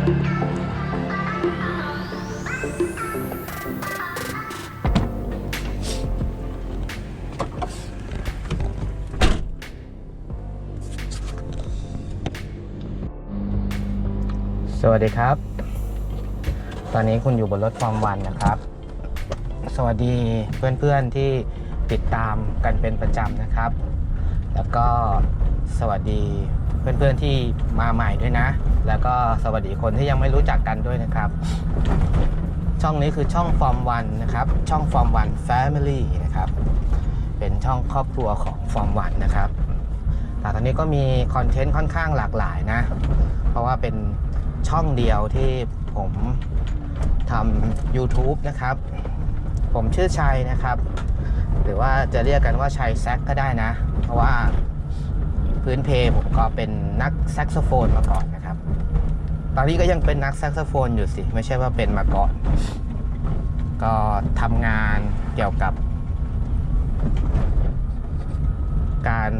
สวัสดีครับ ตอนนี้คุณอยู่บนรถฟอร์มวันนะครับ สวัสดีเพื่อนๆที่ติดตามกันเป็นประจำนะครับ แล้วก็สวัสดี เพื่อนๆที่มาใหม่ด้วยนะ แล้วก็สวัสดีคนที่ยังไม่รู้จักกันด้วยนะครับ ช่องนี้คือช่องฟอร์มวันนะครับ ช่องฟอร์มวันแฟมิลี่นะครับ เป็นช่องครอบครัวของฟอร์มวันนะครับ แต่ตอนนี้ก็มีคอนเทนต์ค่อนข้างหลากหลายนะ เพราะว่าเป็นช่องเดียวที่ผมทำ YouTube นะครับ ผมชื่อชัยนะครับ หรือว่าจะเรียกกันว่าชัยแซกก็ได้นะ เพราะว่า พื้นเพผมก็เป็นนักแซกโซโฟนมาก่อนนะครับ ตอนนี้ก็ยังเป็นนักแซกโซโฟนอยู่สิ ไม่ใช่ว่าเป็นมาก่อน ก็ทำงานเกี่ยวกับ การ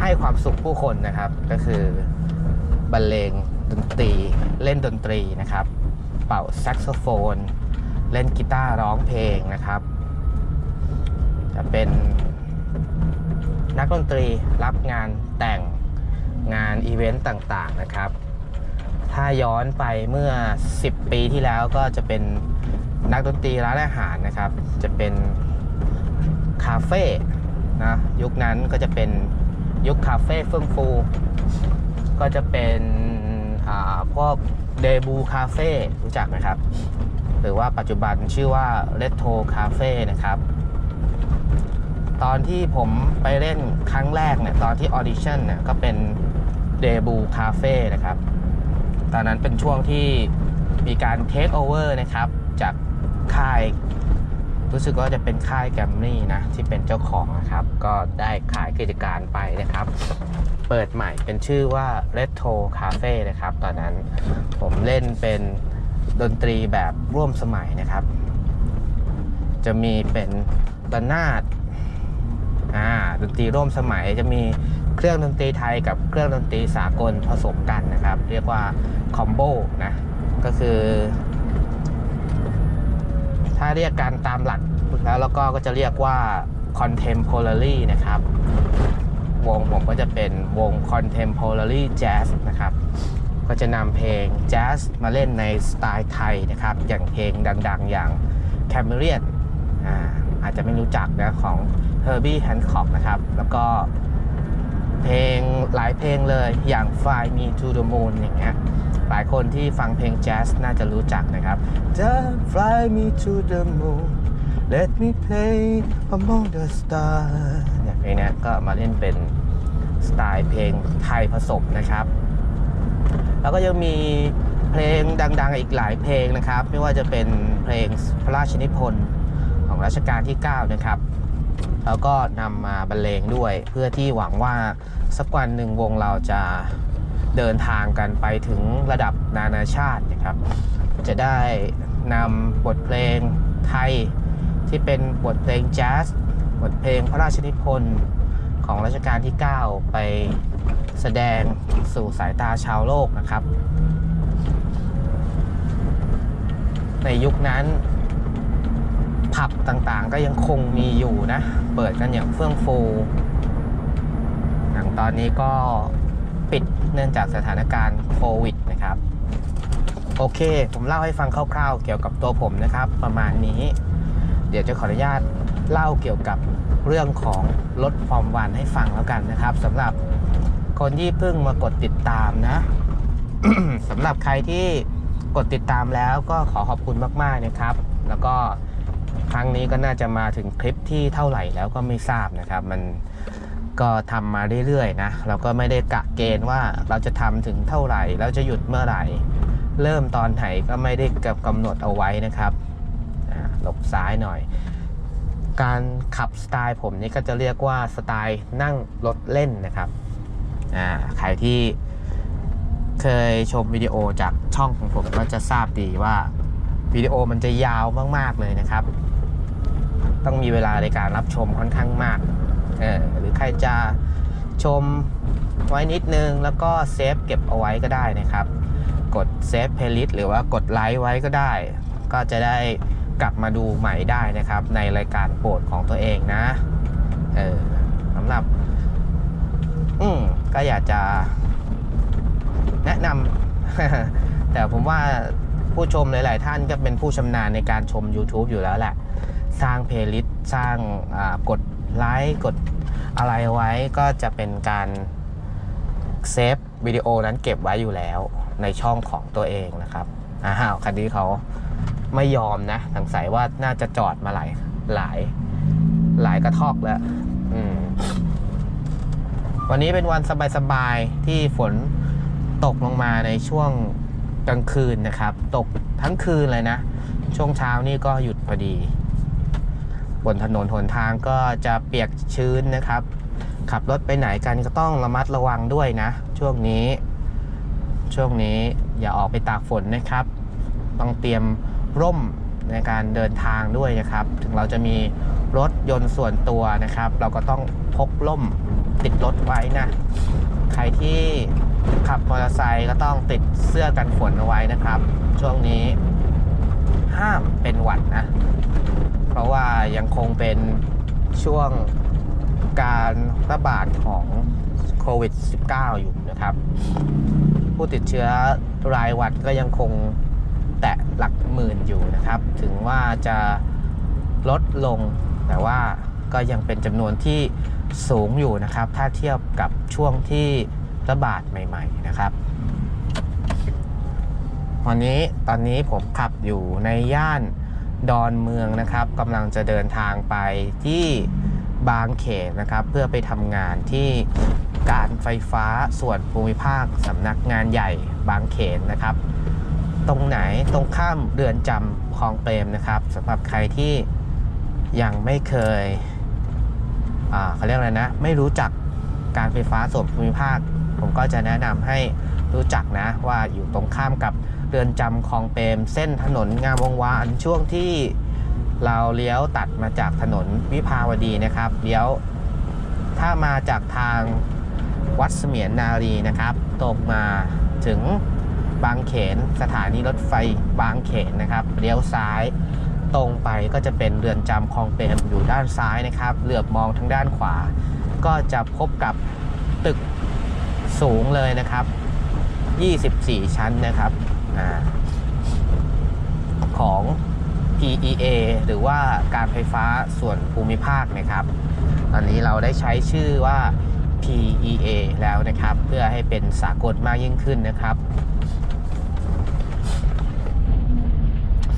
ให้ความสุขผู้คนนะครับ ก็คือบรรเลงดนตรี เล่นดนตรีนะครับ เป่าแซกโซโฟน เล่นกีตาร์ร้องเพลงนะครับ จะเป็น นักดนตรีรับงานแต่งงานอีเวนต์ต่างๆนะครับ ถ้าย้อนไปเมื่อ 10 ปีที่แล้วก็จะเป็นนักดนตรีร้านอาหารนะครับ จะเป็นคาเฟ่นะยุคนั้นก็จะเป็นยุคคาเฟ่เฟื่องฟู ก็จะเป็นอ่าพวกเดบูคาเฟ่รู้จักไหมครับ หรือว่าปัจจุบันชื่อว่า r e t r o Cafe นะครับ ตอนที่ผมไปเล่นครั้งแรกเนี่ยตอนที่ออดิชั่นเนี่ยก็เป็นเดบูคาเฟ่นะครับ ตอนนั้นเป็นช่วงที่มีการเทคโอเวอร์นะครับ จากค่ายรู้สึกว่าจะเป็นค่ายแกรมมี่นะ ที่เป็นเจ้าของนะครับ ก็ได้ขายกิจการไปนะครับ เปิดใหม่เป็นชื่อว่า Retro Cafe นะครับ ตอนนั้นผมเล่นเป็นดนตรีแบบร่วมสมัยนะครับ จะมีเป็นระนาด อ่าดนตรีร่วมสมัยจะมีเครื่องดนตรีไทยกับเครื่องดนตรีสากลผสมกันนะครับ เรียกว่าคอมโบนะก็คือ ถ้าเรียกกันตามหลักแล้วแล้วก็ก็จะเรียกว่า contemporary นะครับ วงผมก็จะเป็นวง contemporary jazz นะครับก็จะนำเพลงแจ๊สมาเล่นในสไตล์ไทยนะครับ อย่างเพลงดัง ๆ อย่าง c a m e r i a n อาจจะไม่รู้จักนะของ Herbie Hancock นะครับ แล้วก็เพลงหลายเพลงเลยอย่าง Fly Me to the Moon อย่างเงี้ยหลายคนที่ฟังเพลงแจ๊สน่าจะรู้จักนะครับ Just fly me to the moon Let me play among the stars เนี่ยเพลงนี้ก็มาเล่นเป็นสไตล์เพลงไทยผสมนะครับ แล้วก็ยังมีเพลงดังๆอีกหลายเพลงนะครับ ไม่ว่าจะเป็นเพลงพระราชนิพนธ์ รัชกาลที่ 9 นะครับ แล้วก็นำมาบรรเลงด้วย เพื่อที่หวังว่าสักวันหนึ่งวงเราจะเดินทางกันไปถึงระดับนานาชาตินะครับ จะได้นำบทเพลงไทยที่เป็นบทเพลงแจ๊สบทเพลงพระราชนิพนธ์ของรัชกาลที่ 9 ไปแสดงสู่สายตาชาวโลกนะครับ ในยุคนั้น ผับต่างๆ ก็ยังคงมีอยู่นะ เปิดกันอย่างเฟื่องฟูอย่างตอนนี้ก็ปิดเนื่องจากสถานการณ์โควิดนะครับ โอเค ผมเล่าให้ฟังคร่าวๆ เกี่ยวกับตัวผมนะครับ ประมาณนี้ เดี๋ยวจะขออนุญาตเล่าเกี่ยวกับเรื่องของรถฟอร์มวันให้ฟังแล้วกันนะครับสำหรับคนที่เพิ่งมากดติดตามนะสำหรับใครที่กดติดตามแล้วก็ขอขอบคุณมากๆนะครับ แล้วก็ ครั้งนี้ก็น่าจะมาถึงคลิปที่เท่าไหร่แล้วก็ไม่ทราบนะครับ มันก็ทำมาเรื่อยๆนะเราก็ไม่ได้กะเกณฑ์ว่าเราจะทำถึงเท่าไหร่แล้วจะหยุดเมื่อไหร่ เริ่มตอนไหนก็ไม่ได้กำหนดเอาไว้นะครับหลบซ้ายหน่อย การขับสไตล์ผมนี่ก็จะเรียกว่าสไตล์นั่งรถเล่นนะครับใครที่เคยชมวิดีโอจากช่องของผมก็จะทราบดีว่า วิดีโอมันจะยาวมากๆเลยนะครับ ต้องมีเวลาในการรับชมค่อนข้างมากเออหรือใครจะชมไว้นิดนึง แล้วก็เซฟเก็บเอาไว้ก็ได้นะครับ กดเซฟเพล y l ิ s t หรือว่ากดไลค์ไว้ก็ได้ ก็จะได้กลับมาดูใหม่ได้นะครับ ในรายการโปรดของตัวเองนะเออสำหรับ อืมก็อยากจะแนะนำแต่ผมว่า ผู้ชมหลาย ๆ ท่านก็เป็นผู้ชำนาญในการชม YouTube อยู่แล้วแหละ สร้างเพลย์ลิสต์สร้างกดไลค์กดอะไรไว้ก็จะเป็นการเซฟวิดีโอนั้นเก็บไว้อยู่แล้วในช่องของตัวเองนะครับอ้าวคันนี้เขาไม่ยอมนะสงสัยว่าน่าจะจอดมาหลายหลายหลายกระทอกแล้ววันนี้เป็นวันสบาย ๆ ที่ฝนตกลงมาในช่วง กลางคืนนะครับ ตกทั้งคืนเลยนะ ช่วงเช้านี่ก็หยุดพอดี บนถนนหนทางก็จะเปียกชื้นนะครับ ขับรถไปไหนกันก็ต้องระมัดระวังด้วยนะ ช่วงนี้ ช่วงนี้อย่าออกไปตากฝนนะครับ ต้องเตรียมร่มในการเดินทางด้วยนะครับ ถึงเราจะมีรถยนต์ส่วนตัวนะครับ เราก็ต้องพกร่มติดรถไว้นะ ใครที่ ขับมอเตอร์ไซค์ก็ต้องติดเสื้อกันฝนเอาไว้นะครับ ช่วงนี้ห้ามเป็นหวัดนะ เพราะว่ายังคงเป็นช่วงการระบาดของโควิด -19 อยู่นะครับ ผู้ติดเชื้อรายวันก็ยังคงแตะหลักหมื่นอยู่นะครับ ถึงว่าจะลดลงแต่ว่าก็ยังเป็นจำนวนที่สูงอยู่นะครับ ถ้าเทียบกับช่วงที่ ระบาดใหม่ ๆ นะครับวันนี้ตอนนี้ผมขับอยู่ในย่านดอนเมืองนะครับกำลังจะเดินทางไปที่บางเขนนะครับ เพื่อไปทำงานที่การไฟฟ้าส่วนภูมิภาคสำนักงานใหญ่บางเขนนะครับ ตรงไหนตรงข้ามเรือนจำคลองเปรมนะครับสำหรับใครที่ยังไม่เคยอ่าเขาเรียกอะไรนะ ไม่รู้จักการไฟฟ้าส่วนภูมิภาค ผมก็จะแนะนำให้รู้จักนะว่าอยู่ตรงข้ามกับเรือนจำคลองเปรมเส้นถนนงามวงวานช่วงที่เราเลี้ยวตัดมาจากถนนวิภาวดีนะครับเลี้ยวถ้ามาจากทางวัดเสมียนนารีนะครับตรงมาถึงบางเขนสถานีรถไฟบางเขนนะครับเลี้ยวซ้ายตรงไปก็จะเป็นเรือนจำคลองเปรมอยู่ด้านซ้ายนะครับเหลือบมองทางด้านขวา ก็จะพบกับตึก สูงเลยนะครับ 24 ชั้นนะครับอของ PEA หรือว่าการไฟฟ้าส่วนภูมิภาคนะครับ ตอนนี้เราได้ใช้ชื่อว่า PEA แล้วนะครับ เพื่อให้เป็นสากลมากยิ่งขึ้นนะครับ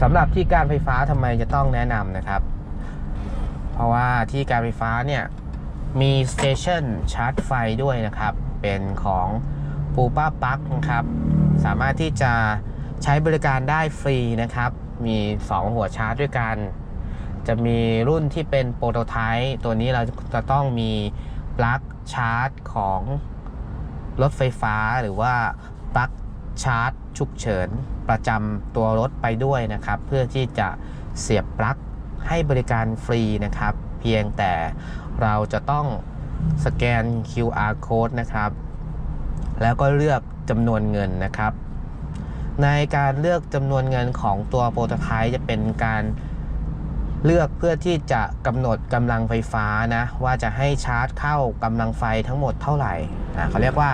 สำหรับที่การไฟฟ้าทำไมจะต้องแนะนำนะครับ เพราะว่าที่การไฟฟ้าเนี่ยมีสเตชันชาร์จไฟด้วยนะครับ เป็นของปูป้าปักนะครับ สามารถที่จะใช้บริการได้ฟรีนะครับ มี 2 หัวชาร์จด้วยกัน จะมีรุ่นที่เป็นโปรโตไทป์ตัวนี้เราจะต้องมีปลั๊กชาร์จของรถไฟฟ้าหรือว่าปลั๊กชาร์จฉุกเฉินประจำตัวรถไปด้วยนะครับ เพื่อที่จะเสียบปลั๊กให้บริการฟรีนะครับ เพียงแต่เราจะต้อง สแกน QR code นะครับ แล้วก็เลือกจำนวนเงินนะครับ ในการเลือกจำนวนเงินของตัวโปรโตไทป์จะเป็นการเลือกเพื่อที่จะกำหนดกำลังไฟฟ้านะ ว่าจะให้ชาร์จเข้ากำลังไฟทั้งหมดเท่าไหร่อ่าเขาเรียกว่า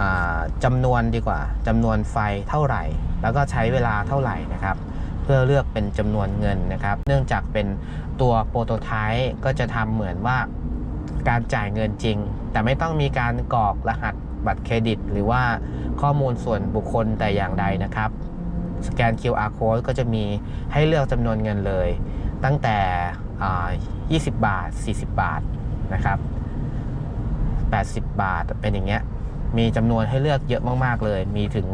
อ่าจำนวนดีกว่าจำนวนไฟเท่าไหร่ แล้วก็ใช้เวลาเท่าไหร่นะครับ เพื่อเลือกเป็นจำนวนเงินนะครับ เนื่องจากเป็นตัวโปรโตไทป์ก็จะทำเหมือนว่า การจ่ายเงินจริง แต่ไม่ต้องมีการกรอกรหัสบัตรเครดิต หรือว่าข้อมูลส่วนบุคคลแต่อย่างใดนะครับ สแกน QR code ก็จะมีให้เลือกจำนวนเงินเลย ตั้งแต่อ่า20 บาท 40 บาทนะครับ80 บาทเป็นอย่างเงี้ย มีจำนวนให้เลือกเยอะมากๆเลย มีถึง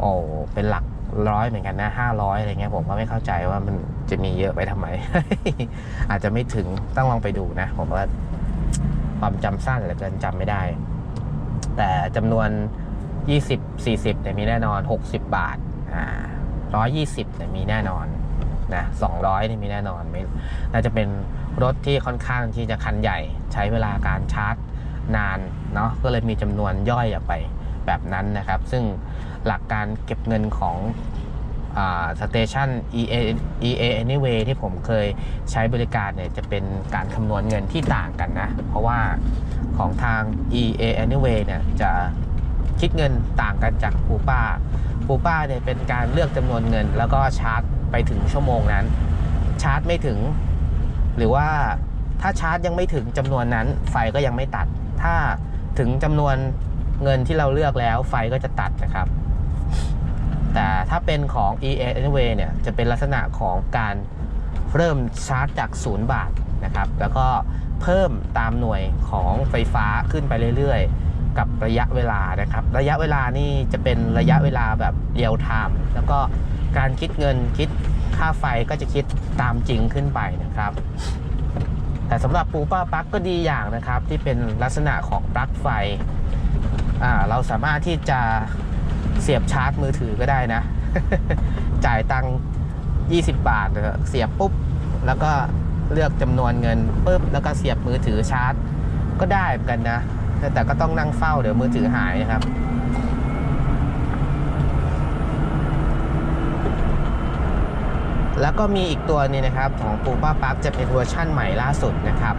โอ้ เป็นหลักร้อยเหมือนกันนะ500อะไรเงี้ยผมก็ไม่เข้าใจว่ามันจะมีเยอะไปทำไม อาจจะไม่ถึงต้องลองไปดูนะ ผมว่า ความจำสั้นเหลือเกินจำไม่ได้ แต่จำนวน 20 40เนี่ยมีแน่นอน 60 บาทอ่า120เนี่ยมีแน่นอนนะ200นี่มีแน่นอนไม่น่าจะเป็นรถที่ค่อนข้างที่จะคันใหญ่ใช้เวลาการชาร์จนานเนาะก็เลยมีจำนวนย่อยออกไปแบบนั้นนะครับ ซึ่งหลักการเก็บเงินของ สเตชัน EA EA Anyway ที่ผมเคยใช้บริการเนี่ยจะเป็นการคำนวณเงินที่ต่างกันนะ เพราะว่าของทาง EA Anyway เนี่ยจะคิดเงินต่างกันจากปูป้าปูป้าเนี่ยเป็นการเลือกจำนวนเงิน แล้วก็ชาร์จไปถึงชั่วโมงนั้น ชาร์จไม่ถึง หรือว่าถ้าชาร์จยังไม่ถึงจำนวนนั้น ไฟก็ยังไม่ตัด ถ้าถึงจำนวนเงินที่เราเลือกแล้วไฟก็จะตัดนะครับ แต่ถ้าเป็นของ EA Anyway เนี่ยจะเป็นลักษณะของการเริ่มชาร์จจาก 0 บาทนะครับ แล้วก็เพิ่มตามหน่วยของไฟฟ้าขึ้นไปเรื่อยๆ กับระยะเวลานะครับ ระยะเวลานี่จะเป็นระยะเวลาแบบเรียลไทม์แล้วก็การคิดเงินคิดค่าไฟก็จะคิดตามจริงขึ้นไปนะครับ แต่สำหรับปูป้าปลั๊กก็ดีอย่างนะครับ ที่เป็นลักษณะของปลั๊กไฟ เราสามารถที่จะ เสียบชาร์จมือถือก็ได้นะ จ่ายตังค์20 บาทเสียบปุ๊บ แล้วก็เลือกจำนวนเงินปุ๊บ แล้วก็เสียบมือถือชาร์จ ก็ได้เหมือนกันนะ แต่ก็ต้องนั่งเฝ้าเดี๋ยวมือถือหายนะครับแล้วก็มีอีกตัวนี้นะครับของปูป้าปั๊บจะเป็นเวอร์ชั่นใหม่ล่าสุดนะครับ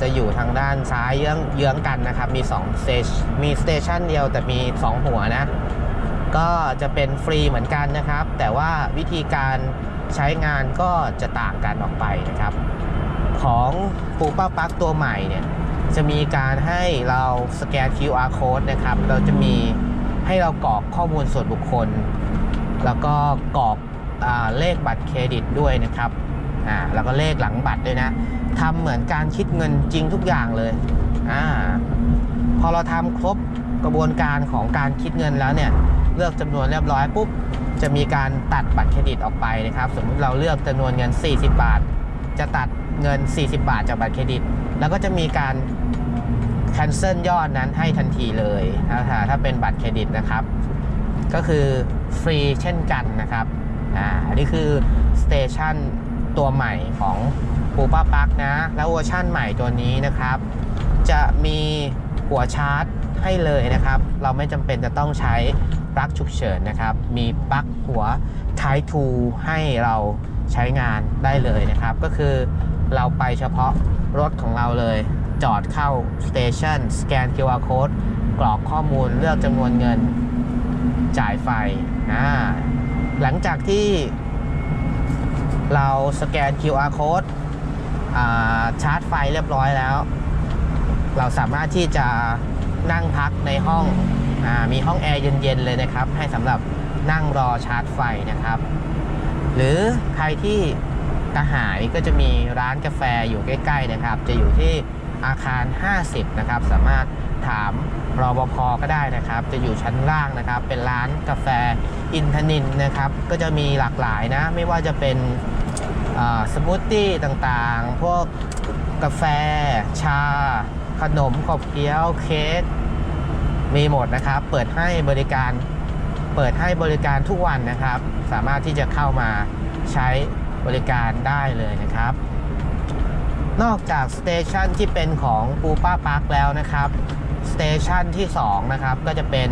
จะอยู่ทางด้านซ้ายเยื้องเยื้องกันนะครับ มี2สเตชมีสเตชันเดียวแต่มี 2 หัวนะ ก็จะเป็นฟรีเหมือนกันนะครับ แต่ว่าวิธีการใช้งานก็จะต่างกันออกไปนะครับ ของปูป้าปักตัวใหม่เนี่ยจะมีการให้เราสแกน QR code นะครับ เราจะมีให้เรากรอกข้อมูลส่วนบุคคล แล้วก็กรอกอเลขบัตรเครดิตด้วยนะครับอ่าแล้วก็เลขหลังบัตรด้วยนะ ทำเหมือนการคิดเงินจริงทุกอย่างเลยอ่าพอเราทำครบกระบวนการของการคิดเงินแล้วเนี่ยเลือกจำนวนเรียบร้อยปุ๊บจะมีการตัดบัตรเครดิตออกไปนะครับ สมมุติเราเลือกจำนวนเงิน 40 บาท จะตัดเงิน 40 บาทจากบัตรเครดิต แล้วก็จะมีการ cancel ยอดนั้นให้ทันทีเลยถ้าถ้าเป็นบัตรเครดิตนะครับ ก็คือฟรีเช่นกันนะครับอ่าอันนี้คือสเตชันตัวใหม่ของ ปูป้าปักนะ แล้วเวอร์ชั่นใหม่ตัวนี้นะครับ จะมีหัวชาร์จให้เลยนะครับ เราไม่จำเป็นจะต้องใช้ปลั๊กฉุกเฉินนะครับ มีปลั๊กหัว Type 2ให้เราใช้งานได้เลยนะครับ ก็คือเราไปเฉพาะรถของเราเลย จอดเข้าสเตชันสแกน QR code กรอกข้อมูลเลือกจำนวนเงินจ่ายไฟอ่าหลังจากที่เราสแกน QR code อ่า ชาร์จไฟเรียบร้อยแล้ว เราสามารถที่จะนั่งพักในห้องอมีห้องแอร์เย็นๆเลยนะครับ ให้สำหรับนั่งรอชาร์จไฟนะครับ หรือใครที่กระหายก็จะมีร้านกาแฟอยู่ใกล้ๆนะครับ จะอยู่ที่อาคาร 50 นะครับ สามารถถามรอบพก็ได้นะครับ จะอยู่ชั้นล่างนะครับ เป็นร้านกาแฟอินทนินนะครับ ก็จะมีหลากหลายนะ ไม่ว่าจะเป็น สมูทตี้ต่างๆ พวกกาแฟ ชา ขนมขบเคี้ยวเค้กมีหมดนะครับ เปิดให้บริการ เปิดให้บริการทุกวันนะครับ สามารถที่จะเข้ามาใช้บริการได้เลยนะครับ นอกจากสเตชันที่เป็นของปูป้าปาร์คแล้วนะครับสเตชันที่ 2 นะครับ ก็จะเป็น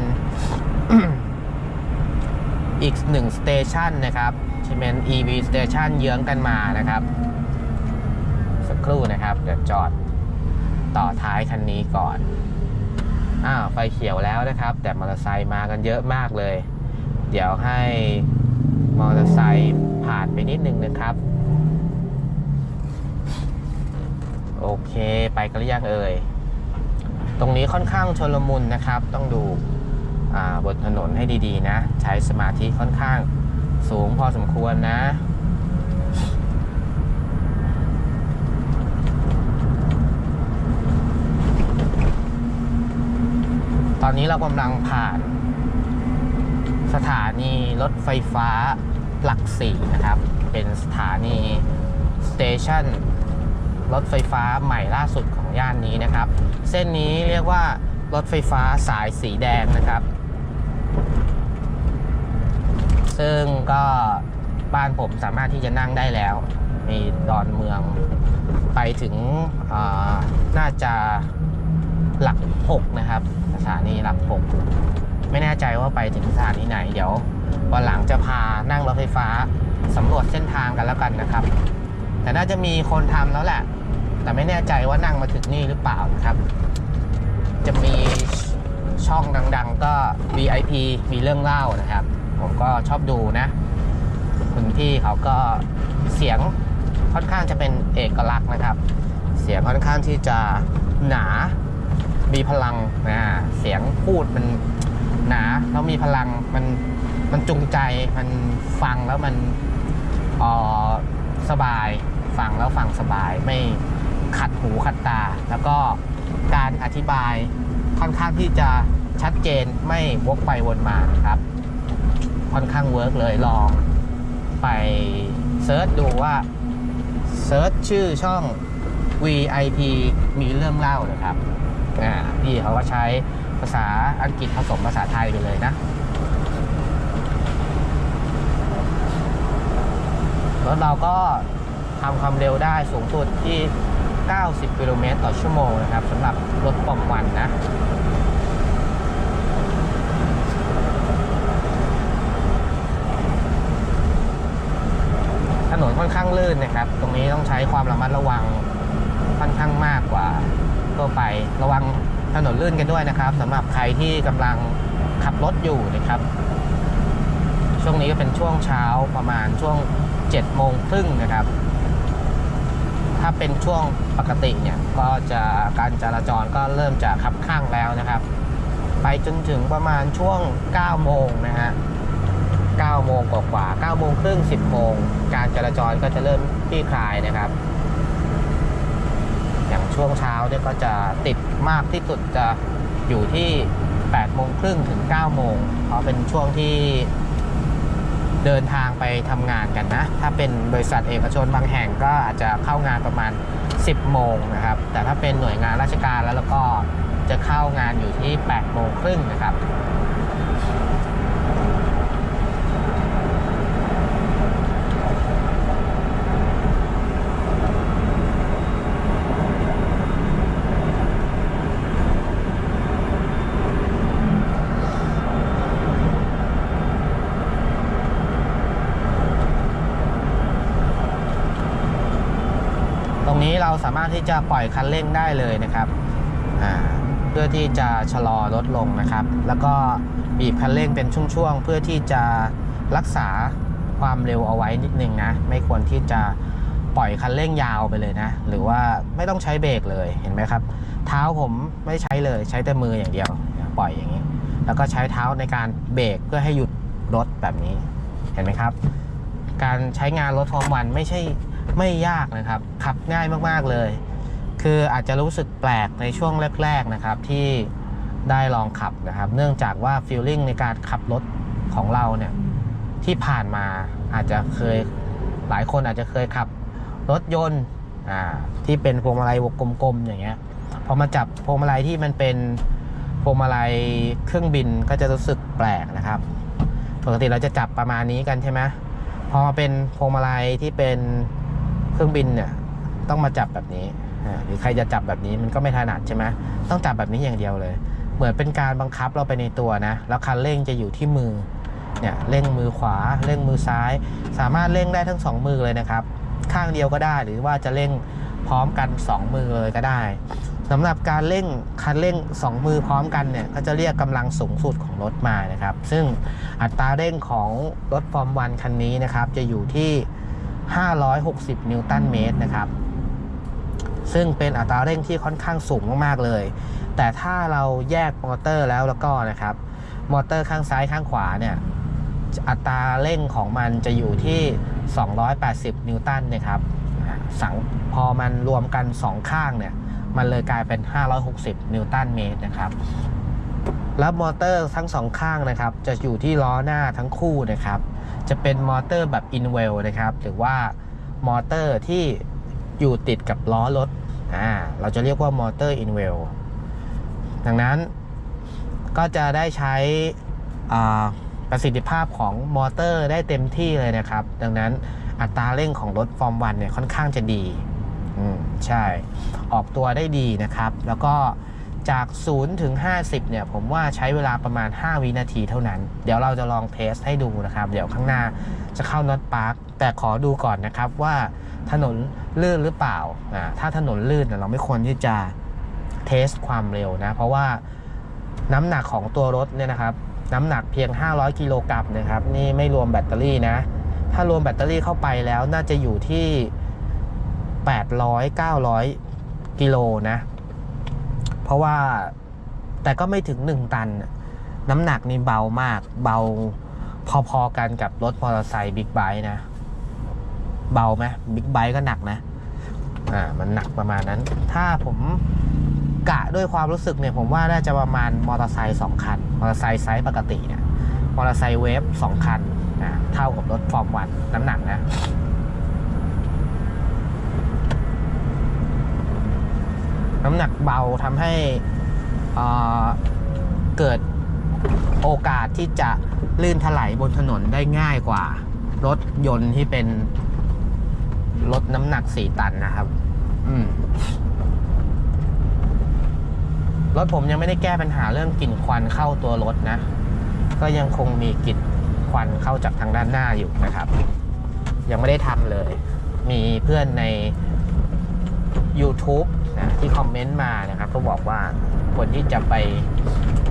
อีกหนึ่งสเตชันนะครับ ที่เป็น EV Station เยื้องกันมานะครับ สักครู่นะครับ เดี๋ยวจอดต่อท้ายคันนี้ก่อน อ้าวไฟเขียวแล้วนะครับ แต่มอเตอร์ไซค์มากันเยอะมากเลย เดี๋ยวให้มอเตอร์ไซค์ผ่านไปนิดนึงนะครับ โอเคไปกันหรือยังเอ่ย ตรงนี้ค่อนข้างชนลมุนนะครับ ต้องดูอ่าบนถนนให้ดีๆนะ ใช้สมาธิค่อนข้าง สูงพอสมควรนะ ตอนนี้เรากำลังผ่าน สถานีรถไฟฟ้าหลักสี่นะครับ เป็นสถานีสเตชันรถไฟฟ้าใหม่ล่าสุดของย่านนี้นะครับ เส้นนี้เรียกว่ารถไฟฟ้าสายสีแดงนะครับ ซึ่งก็บ้านผมสามารถที่จะนั่งได้แล้ว มีดอนเมืองไปถึงอ่าน่าจะหลัก6นะครับสถานีหลักหกไม่แน่ใจว่าไปถึงสถานีไหนเดี๋ยววันหลังจะพานั่งรถไฟฟ้าสำรวจเส้นทางกันแล้วกันนะครับ แต่น่าจะมีคนทำแล้วแหละ แต่ไม่แน่ใจว่านั่งมาถึงนี่หรือเปล่านะครับ จะมีช่องดัง ๆ ก็ VIP มีเรื่องเล่านะครับ ผมก็ชอบดูนะ คุณพี่เขาก็เสียงค่อนข้างจะเป็นเอกลักษณ์นะครับ เสียงค่อนข้างที่จะหนามีพลังนะเสียงพูดมันหนาแล้วมีพลังมันมันจูงใจมันฟังแล้วมันออสบาย ฟังแล้วฟังสบายไม่ขัดหูขัดตา แล้วก็การอธิบายค่อนข้างที่จะชัดเจนไม่วกไปวนมาครับ ค่อนข้างเวิร์กเลยลองไปเซิร์ชดูว่าเซิร์ชชื่อช่อง VIP มีเรื่องเล่านะครับพี่เขาก็ใช้ภาษาอังกฤษผสมภาษาไทยไปเลยนะรถเราก็ทำความเร็วได้สูงสุดที่ 90 กิโลเมตรต่อชั่วโมงนะครับสำหรับรถปอมวันนะ นนค่อนข้างลื่นนะครับ ตรงนี้ต้องใช้ความระมัดระวังค่อนข้างมากกว่าทั่วไประวังถนนลื่นกันด้วยนะครับสำหรับใครที่กำลังขับรถอยู่นะครับ ช่วงนี้ก็เป็นช่วงเช้าประมาณช่วง7โมงครึ่งนะครับ ถ้าเป็นช่วงปกติเนี่ยก็จะการจราจรก็เริ่มจะขับข้างแล้วนะครับ ไปจนถึงประมาณช่วง9โมงนะฮะ 9 โมงกว่า9โมงครึ่ง 10 โมง การจราจรก็จะเริ่มคลี่คลายนะครับ อย่างช่วงเช้าเนี่ยก็จะติดมากที่สุดจะอยู่ที่ 8 โมงครึ่งถึง 9 โมง เพราะเป็นช่วงที่เดินทางไปทำงานกันนะ ถ้าเป็นบริษัทเอกชนบางแห่งก็อาจจะเข้างานประมาณ 10 โมงนะครับ แต่ถ้าเป็นหน่วยงานราชการแล้วแล้วก็จะเข้างานอยู่ที่ 8 โมงครึ่งนะครับ เราสามารถที่จะปล่อยคันเร่งได้เลยนะครับเพื่อที่จะชะลอรถลงนะครับ แล้วก็บีบคันเร่งเป็นช่วงๆ เพื่อที่จะรักษาความเร็วเอาไว้นิดนึงนะ ไม่ควรที่จะปล่อยคันเร่งยาวไปเลยนะ หรือว่าไม่ต้องใช้เบรกเลยเห็นไหมครับ เท้าผมไม่ใช้เลยใช้แต่มืออย่างเดียว ปล่อยอย่างนี้ แล้วก็ใช้เท้าในการเบรกเพื่อให้หยุดรถแบบนี้เห็นไหมครับ การใช้งานรถฟอมวันไม่ใช่ ไม่ยากนะครับ ขับง่ายมากๆเลย คืออาจจะรู้สึกแปลกในช่วงแรก ๆนะครับ ที่ได้ลองขับนะครับ เนื่องจากว่าฟีลลิ่งในการขับรถของเราเนี่ยที่ผ่านมาอาจจะเคยหลายคนอาจจะเคยขับรถยนต์ที่เป็นพวงมาลัยวงกลมๆอย่างเงี้ยพอมาจับพวงมาลัยที่มันเป็นพวงมาลัยเครื่องบินก็จะรู้สึกแปลกนะครับปกติเราจะจับประมาณนี้กันใช่ไหมพอเป็นพวงมาลัยที่เป็น เครื่องบินเนี่ยต้องมาจับแบบนี้หรือใครจะจับแบบนี้มันก็ไม่ถนัดใช่ไหมต้องจับแบบนี้อย่างเดียวเลย เหมือนเป็นการบังคับเราไปในตัวนะ แล้วคันเร่งจะอยู่ที่มือเนี่ยเร่งมือขวาเร่งมือซ้าย สามารถเร่งได้ทั้งสองมือเลยนะครับ ข้างเดียวก็ได้หรือว่าจะเร่งพร้อมกันสองมือเลยก็ได้สำหรับการเร่งคันเร่งสองมือพร้อมกันเนี่ยก็จะเรียกกำลังสูงสุดของรถมานะครับ ซึ่งอัตราเร่งของรถฟอร์มวันคันนี้นะครับ จะอยู่ที่ 560 นิวตันเมตรนะครับ ซึ่งเป็นอัตราเร่งที่ค่อนข้างสูงมากๆเลย แต่ถ้าเราแยกมอเตอร์แล้วแล้วก็นะครับ มอเตอร์ข้างซ้ายข้างขวาเนี่ย อัตราเร่งของมันจะอยู่ที่ 280 นิวตันนะครับสังพอมันรวมกัน 2 ข้างเนี่ย มันเลยกลายเป็น 560 นิวตันเมตรนะครับ แล้วมอเตอร์ทั้งสองข้างนะครับ จะอยู่ที่ล้อหน้าทั้งคู่นะครับ จะเป็นมอเตอร์แบบอินเวลนะครับหรือว่ามอเตอร์ที่อยู่ติดกับล้อรถอ่าเราจะเรียกว่ามอเตอร์อินเวลดังนั้นก็จะได้ใช้อ่าประสิทธิภาพของมอเตอร์ได้เต็มที่เลยนะครับ ดังนั้นอัตราเร่งของรถฟอร์มวันเนี่ยค่อนข้างจะดี อืม ใช่ ออกตัวได้ดีนะครับ แล้วก็ จาก 0 ถึง 50 เนี่ย ผมว่าใช้เวลาประมาณ 5 วินาทีเท่านั้น เดี๋ยวเราจะลองเทสให้ดูนะครับ เดี๋ยวข้างหน้าจะเข้านอตพาร์คแต่ขอดูก่อนนะครับว่าถนนลื่นหรือเปล่าอ่าถ้าถนนลื่นเนี่ยเราไม่ควรที่จะเทสความเร็วนะ เพราะว่าน้ำหนักของตัวรถเนี่ยนะครับ น้ำหนักเพียง 500 กิโลกรัมนะครับ นี่ไม่รวมแบตเตอรี่นะ ถ้ารวมแบตเตอรี่เข้าไปแล้วน่าจะอยู่ที่ 800 900 กิโลนะ ราะว่าแต่ก็ไม่ถึง 1 ตัน น้ำหนักนี่เบามาก เบาพอๆกันกับรถมอเตอร์ไซค์บิ๊กไบค์นะ เบาไหมบิ๊กไบค์ก็หนักนะ อ่า มันหนักประมาณนั้น ถ้าผมกะด้วยความรู้สึกเนี่ย ผมว่าน่าจะประมาณมอเตอร์ไซค์สองคัน มอเตอร์ไซค์ไซส์ปกติเนี่ย มอเตอร์ไซค์เวฟสองคันนะเท่ากับรถฟอร์มวันน้ำหนักนะ น้ำหนักเบาทำให้เเกิดโอกาสที่จะลื่นถลายบนถนนได้ง่ายกว่า รถยนต์ที่เป็นรถน้ำหนักสี่ตันนะครับ อืมรถผมยังไม่ได้แก้ปัญหาเรื่องกลิ่นควันเข้าตัวรถนะ ก็ยังคงมีกลิ่นควันเข้าจากทางด้านหน้าอยู่นะครับ ยังไม่ได้ทำเลย มีเพื่อนใน YouTube ที่คอมเมนต์มานะครับก็บอกว่าควรที่จะไป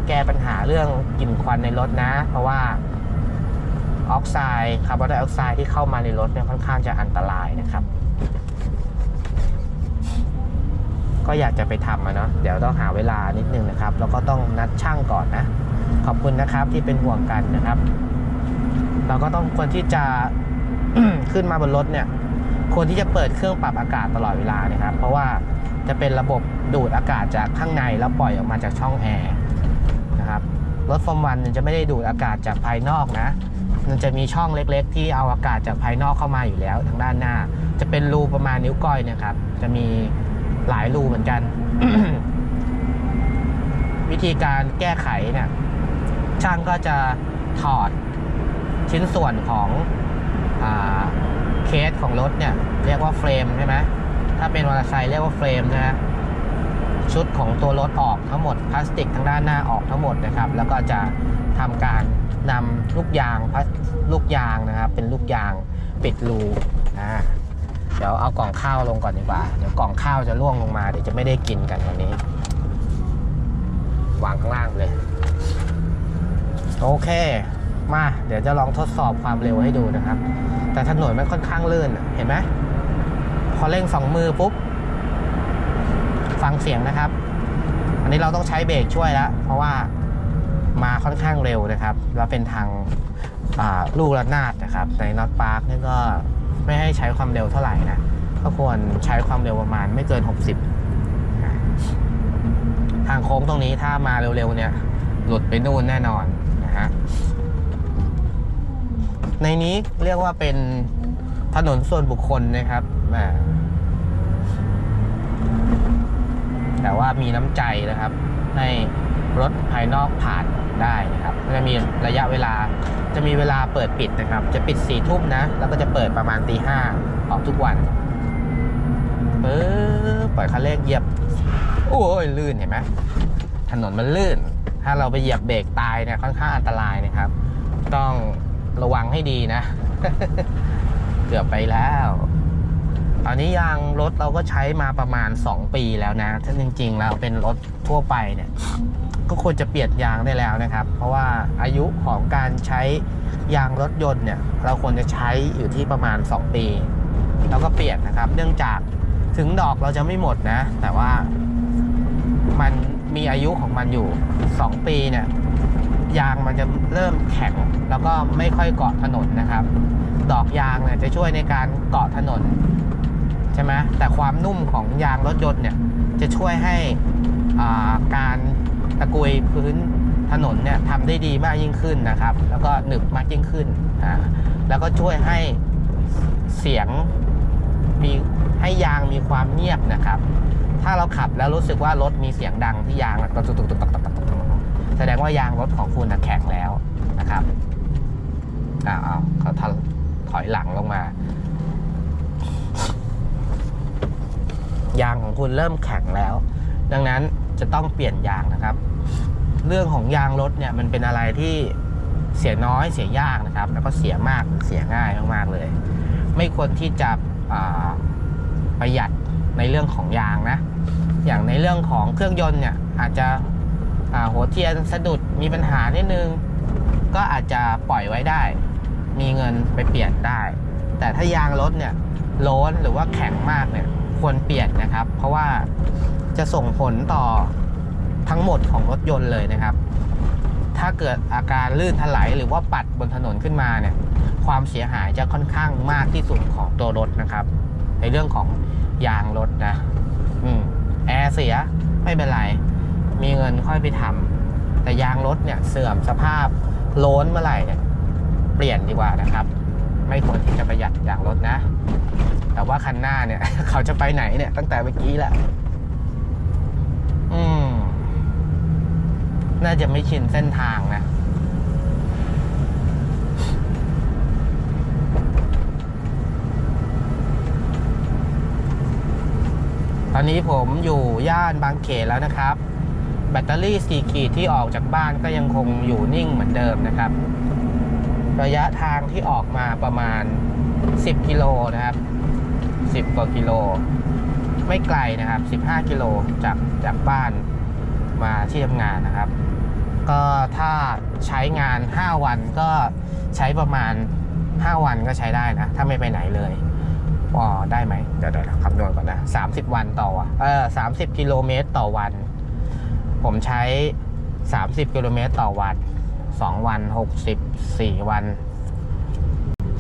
แก้ปัญหาเรื่องกลิ่นควันในรถนะ เพราะว่าออกไซด์คาร์บอนไดออกไซด์ที่เข้ามาในรถเนี่ยค่อนข้างจะอันตรายนะครับ ก็อยากจะไปทำอะเนาะเดี๋ยวต้องหาเวลานิดนึงนะครับ แล้วก็ต้องนัดช่างก่อนนะ ขอบคุณนะครับที่เป็นห่วงกันนะครับ เราก็ต้องควรที่จะขึ้นมาบนรถเนี่ยควรที่จะเปิดเครื่องปรับอากาศตลอดเวลานะครับ เพราะว่า จะเป็นระบบดูดอากาศจากข้างในแล้วปล่อยออกมาจากช่องแอร์นะครับรถฟอร์มวันจะไม่ได้ดูดอากาศจากภายนอกนะ มันจะมีช่องเล็กๆ ที่เอาอากาศจากภายนอกเข้ามาอยู่แล้ว ทางด้านหน้า จะเป็นรูประมาณนิ้วก้อยเนะครับ จะมีหลายรูเหมือนกัน วิธีการแก้ไขเนี่ย ช่างก็จะถอดชิ้นส่วนของอเคสของรถเนี่ย เรียกว่าเฟรมใช่ไหม ถ้าเป็นมอเตอร์ไซค์เรียกว่าเฟรมนะฮะชุดของตัวรถออกทั้งหมดพลาสติกทางด้านหน้าออกทั้งหมดนะครับ แล้วก็จะทำการนำลูกยางพลาสลูกยางนะครับ เป็นลูกยางปิดรูอ่าเดี๋ยวเอากล่องข้าวลงก่อนดีกว่าเดี๋ยวกล่องข้าวจะล่วงลงมาเดี๋ยวจะไม่ได้กินกันวันนี้ วางข้างล่างเลยโอเค มา เดี๋ยวจะลองทดสอบความเร็วให้ดูนะครับ แต่ถนนมันค่อนข้างลื่นอะเห็นไหม พอเร่งสองมือปุ๊บ ฟังเสียงนะครับ อันนี้เราต้องใช้เบรกช่วยแล้วเพราะว่ามาค่อนข้างเร็วนะครับ แล้วเป็นทางลูกระนาดนะครับในนอตพาร์คนี่ก็ไม่ให้ใช้ความเร็วเท่าไหร่นะก็ควรใช้ความเร็วประมาณไม่เกิน 60 ทางโค้งตรงนี้ถ้ามาเร็วๆเนี่ย หลุดไปนู่นแน่นอนนะฮะในนี้เรียกว่าเป็น ถนนส่วนบุคคลนะครับแต่ว่ามีน้ำใจนะครับ ให้รถภายนอกผ่านได้นะครับจะมีระยะเวลาจะมีเวลาเปิดปิดนะครับ จะปิดสี่ทุ่มนะ แล้วก็จะเปิดประมาณตีห้าออกทุกวันปึ๊บปล่อยคันเร่งเหยียบ โอ้ยลื่นเห็นไหมถนนมันลื่น ถ้าเราไปเหยียบเบรกตายเนี่ยค่อนข้างอันตรายนะครับ ต้องระวังให้ดีนะ เกือบไปแล้ว ตอนนี้ยางรถเราก็ใช้มาประมาณ 2 ปีแล้วนะ ถ้าจริงๆแล้วเป็นรถทั่วไปเนี่ย ก็ควรจะเปลี่ยนยางได้แล้วนะครับ เพราะว่าอายุของการใช้ยางรถยนต์เนี่ย เราควรจะใช้อยู่ที่ประมาณ 2 ปี แล้วก็เปลี่ยนนะครับ เนื่องจากถึงดอกเราจะไม่หมดนะ แต่ว่ามันมีอายุของมันอยู่ 2 ปีเนี่ยยางมันจะเริ่มแข็ง แล้วก็ไม่ค่อยเกาะถนนนะครับ ดอกยางเนี่ยจะช่วยในการเกาะถนนใช่ไหมแต่ความนุ่มของยางรถยนต์เนี่ยจะช่วยให้การตะกุยพื้นถนนเนี่ยทำได้ดีมากยิ่งขึ้นนะครับ แล้วก็หนึบมากยิ่งขึ้นอ่าแล้วก็ช่วยให้เสียงมีให้ยางมีความเงียบนะครับ ถ้าเราขับแล้วรู้สึกว่ารถมีเสียงดังที่ยางตุกตุกตุกตุกตุกตุกตุกแสดงว่ายางรถของคุณแข็งแล้วนะครับอ้าวเขา ถอยหลังลงมายางของคุณเริ่มแข็งแล้ว ดังนั้นจะต้องเปลี่ยนยางนะครับ เรื่องของยางรถเนี่ยมันเป็นอะไรที่เสียน้อยเสียยากนะครับ แล้วก็เสียมากเสียง่ายมากๆเลย ไม่ควรที่จะประหยัดในเรื่องของยางนะ อย่างในเรื่องของเครื่องยนต์เนี่ยอาจจะหัวเทียนสะดุดมีปัญหานิดนึง ก็อาจจะปล่อยไว้ได้ มีเงินไปเปลี่ยนได้ แต่ถ้ายางรถเนี่ยโล้นหรือว่าแข็งมากเนี่ยควรเปลี่ยนนะครับ เพราะว่าจะส่งผลต่อทั้งหมดของรถยนต์เลยนะครับ ถ้าเกิดอาการลื่นถลายหรือว่าปัดบนถนนขึ้นมาเนี่ยความเสียหายจะค่อนข้างมากที่สุดของตัวรถนะครับ ในเรื่องของยางรถนะอืมแอร์เสียไม่เป็นไร มีเงินค่อยไปทำแต่ยางรถเนี่ยเสื่อมสภาพโล้นเมื่อไหร่เนี่ย ปลี่ยนดีกว่านะครับ ไม่ควรที่จะประหยัดยางรถนะ แต่ว่าคันหน้าเนี่ย เขาจะไปไหนเนี่ย ตั้งแต่เมื่อกี้แหละอืมน่าจะไม่ชินเส้นทางนะตอนนี้ผมอยู่ย่านบางเขนแล้วนะครับ แบตเตอรี่ 4 ขีดที่ออกจากบ้านก็ยังคงอยู่นิ่งเหมือนเดิมนะครับ ระยะทางที่ออกมาประมาณ 10 กิโลนะครับ 10 กว่ากิโล ไม่ไกลนะครับ 15 กิโลจากจากบ้านมาที่ทำงานนะครับ ก็ถ้าใช้งาน 5 วันก็ใช้ประมาณ 5 วันก็ใช้ได้นะ ถ้าไม่ไปไหนเลยอ๋อได้ไหมเดี๋ยวเดี๋ยวคำนวณก่อนนะ 30 วันต่อเออ30 กิโลเมตรต่อวัน ผมใช้ 30 กิโลเมตรต่อวัน 2 วัน 64 วัน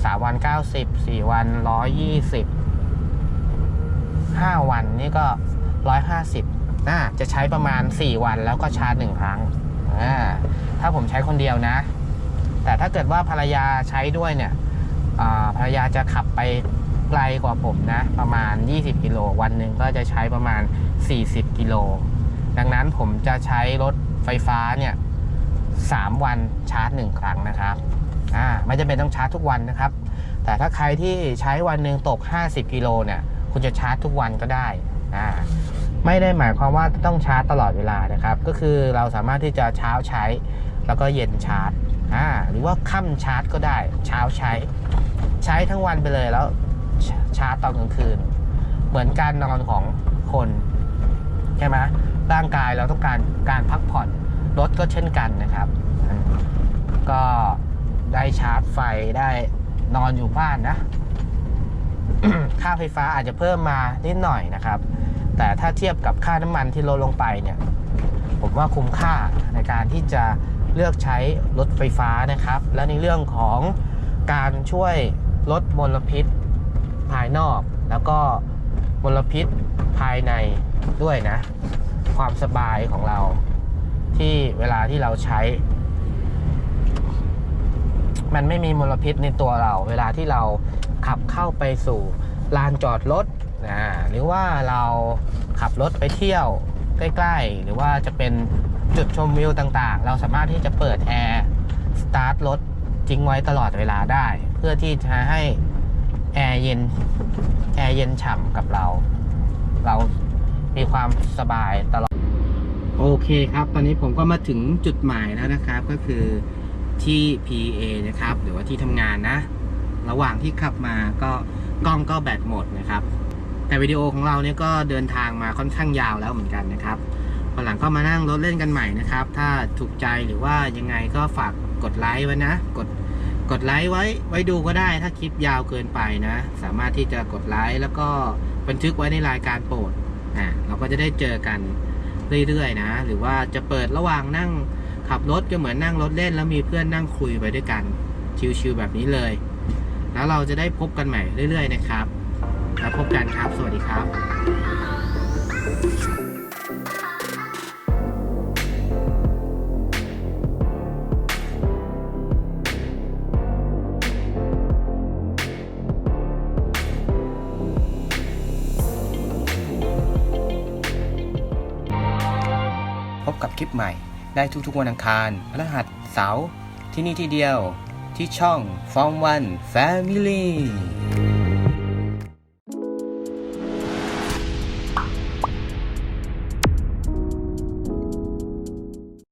3 วัน 90 4 วัน 120 5 วันนี่ก็ 150น่าจะใช้ประมาณ 4 วันแล้วก็ชาร์จ1ครั้งอ่าถ้าผมใช้คนเดียวนะ แต่ถ้าเกิดว่าภรรยาใช้ด้วยเนี่ยอ่าภรรยาจะขับไปไกลกว่าผมนะ ประมาณ 20 กิโล วันหนึ่งก็จะใช้ประมาณ 40 กิโล ดังนั้นผมจะใช้รถไฟฟ้าเนี่ย 3 วันชาร์จ 1 ครั้งนะครับอ่าไม่จำเป็นต้องชาร์จทุกวันนะครับ แต่ถ้าใครที่ใช้วันหนึ่งตก 50 กิโลเนี่ยคุณจะชาร์จทุกวันก็ได้อ่าไม่ได้หมายความว่าต้องชาร์จตลอดเวลานะครับ ก็คือเราสามารถที่จะเช้าใช้แล้วก็เย็นชาร์จอ่าหรือว่าค่ำชาร์จก็ได้ เช้าใช้ ใช้ทั้งวันไปเลยแล้วชชาร์จตอนกลางคืน เหมือนการนอนของคน ใช่ไหมร่างกายเราต้องการการพักผ่อน รถก็เช่นกันนะครับ ก็ได้ชาร์จไฟได้นอนอยู่บ้านนะ ค่าไฟฟ้าอาจจะเพิ่มมานิดหน่อยนะครับ แต่ถ้าเทียบกับค่าน้ำมันที่ลดลงไปเนี่ย ผมว่าคุ้มค่าในการที่จะเลือกใช้รถไฟฟ้านะครับ และในเรื่องของการช่วยลดมลพิษภายนอก แล้วก็มลพิษภายในด้วยนะ ความสบายของเรา ที่เวลาที่เราใช้ มันไม่มีมลพิษในตัวเรา เวลาที่เราขับเข้าไปสู่ลานจอดรถนะหรือว่าเราขับรถไปเที่ยวใกล้ๆ หรือว่าจะเป็นจุดชมวิวต่างๆ เราสามารถที่จะเปิดแอร์สตาร์ทรถทิ้งไว้ตลอดเวลาได้ เพื่อที่จะให้แอร์เย็นแอร์เย็นฉ่ำกับเรา เรามีความสบายตลอด โอเคครับ ตอนนี้ผมก็มาถึงจุดหมายแล้วนะครับ ก็คือที่ PA นะครับ หรือว่าที่ทำงานนะ ระหว่างที่ขับมาก็กล้องก็แบตหมดนะครับ แต่วิดีโอของเราเนี่ยก็เดินทางมาค่อนข้างยาวแล้วเหมือนกันนะครับวันหลังก็มานั่งรถเล่นกันใหม่นะครับ ถ้าถูกใจหรือว่ายังไงก็ฝากกดไลค์ไว้นะ กดกดไลค์ไว้ไว้ดูก็ได้ถ้าคลิปยาวเกินไปนะ สามารถที่จะกดไลค์แล้วก็บันทึกไว้ในรายการโปรดอ่าเราก็จะได้เจอกัน เรื่อยๆนะ หรือว่าจะเปิดระหว่างนั่งขับรถก็เหมือนนั่งรถเล่น แล้วมีเพื่อนนั่งคุยไปด้วยกันชิลๆแบบนี้เลย แล้วเราจะได้พบกันใหม่เรื่อย ๆ นะครับ แล้วพบกันครับ สวัสดีครับพบ ได้ทุกๆวันอังคารพฤหัสเสาร์ที่นี่ที่เดียว ที่ช่อง Form One Family